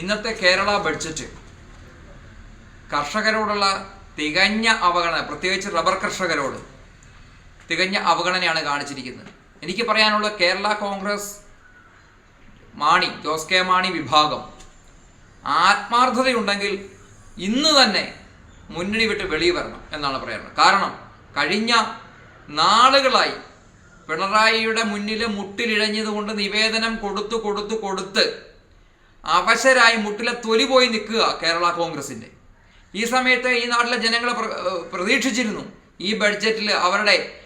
ഇന്നത്തെ കേരള ബഡ്ജറ്റ് കർഷകരോടുള്ള തികഞ്ഞ അവഗണന പ്രത്യേകിച്ച് റബ്ബർ കർഷകരോട് തികഞ്ഞ അവഗണനയാണ് കാണിച്ചിരിക്കുന്നത്. എനിക്ക് പറയാനുള്ള കേരള കോൺഗ്രസ് മാണി ജോസ് കെ മാണി വിഭാഗം. ആത്മാർത്ഥതയുണ്ടെങ്കിൽ ഇന്ന് തന്നെ മുന്നണി വിട്ട് വെളിയിൽ വരണം എന്നാണ് പറയുന്നത് കാരണം കഴിഞ്ഞ നാളുകളായി പിണറായിയുടെ മുന്നിൽ മുട്ടിലിഴഞ്ഞതുകൊണ്ട് നിവേദനം കൊടുത്തു കൊടുത്തു കൊടുത്ത് അവശരായി മുട്ടിലെ തൊലി പോയി നിൽക്കുക കേരള കോൺഗ്രസിന്റെ. ഈ സമയത്ത് ഈ നാട്ടിലെ ജനങ്ങൾ പ്രതീക്ഷിച്ചിരുന്നു. ഈ ബഡ്ജറ്റിൽ അവരുടെ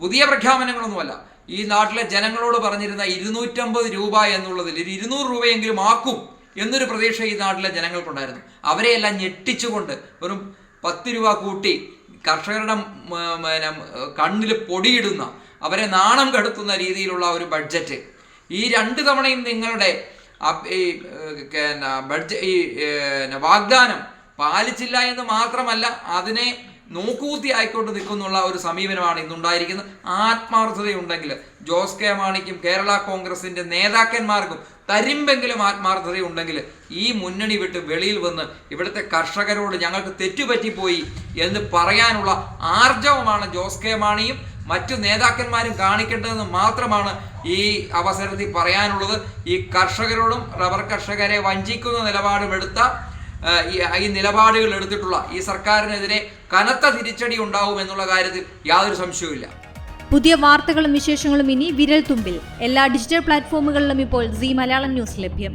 പുതിയ പ്രഖ്യാപനങ്ങളൊന്നുമല്ല. ഈ നാട്ടിലെ ജനങ്ങളോട് പറഞ്ഞിരുന്ന ഇരുന്നൂറ്റമ്പത് രൂപ എന്നുള്ളതിൽ ഒരു ഇരുന്നൂറ് രൂപയെങ്കിലും ആക്കും എന്നൊരു പ്രതീക്ഷ ഈ നാട്ടിലെ ജനങ്ങൾക്കുണ്ടായിരുന്നു. അവരെയെല്ലാം ഞെട്ടിച്ചുകൊണ്ട് വെറും പത്ത് രൂപ കൂട്ടി കർഷകരുടെ പിന്നെ, കണ്ണിൽ പൊടിയിടുന്ന അവരെ നാണം കെടുത്തുന്ന രീതിയിലുള്ള ഒരു ബഡ്ജറ്റ്. ഈ രണ്ട് തവണയും നിങ്ങളുടെ വാഗ്ദാനം പാലിച്ചില്ല എന്ന് മാത്രമല്ല അതിനെ നോക്കൂത്തി ആയിക്കൊണ്ട് നിൽക്കുന്നുള്ള ഒരു സമീപനമാണ് ഇന്നുണ്ടായിരിക്കുന്നത്. ആത്മാർത്ഥതയുണ്ടെങ്കിൽ ജോസ് കെ മാണിക്കും കേരള കോൺഗ്രസിന്റെ നേതാക്കന്മാർക്കും തരിമ്പെങ്കിലും ആത്മാർത്ഥതയുണ്ടെങ്കിൽ ഈ മുന്നണി വിട്ട് വെളിയിൽ വന്ന് ഇവിടുത്തെ കർഷകരോട് ഞങ്ങൾക്ക് തെറ്റുപറ്റിപ്പോയി എന്ന് പറയാനുള്ള ആർജവമാണ് ജോസ് കെ മാണിയും മറ്റു നേതാക്കന്മാരും കാണിക്കേണ്ടതെന്ന് മാത്രമാണ് ഈ അവസരത്തിൽ പറയാനുള്ളത്. ഈ കർഷകരോടും റബ്ബർ കർഷകരെ വഞ്ചിക്കുന്ന നിലപാടുമെടുത്ത ഈ നിലപാടുകൾ എടുത്തിട്ടുള്ള ഈ സർക്കാരിനെതിരെ കനത്ത തിരിച്ചടി ഉണ്ടാവും എന്നുള്ള കാര്യത്തിൽ യാതൊരു സംശയവുമില്ല. പുതിയ വാർത്തകളും വിശേഷങ്ങളും ഇനി വിരൽ തുമ്പിൽ എല്ലാ ഡിജിറ്റൽ പ്ലാറ്റ്ഫോമുകളിലും ഇപ്പോൾ സി മലയാളം ന്യൂസ് ലഭ്യം.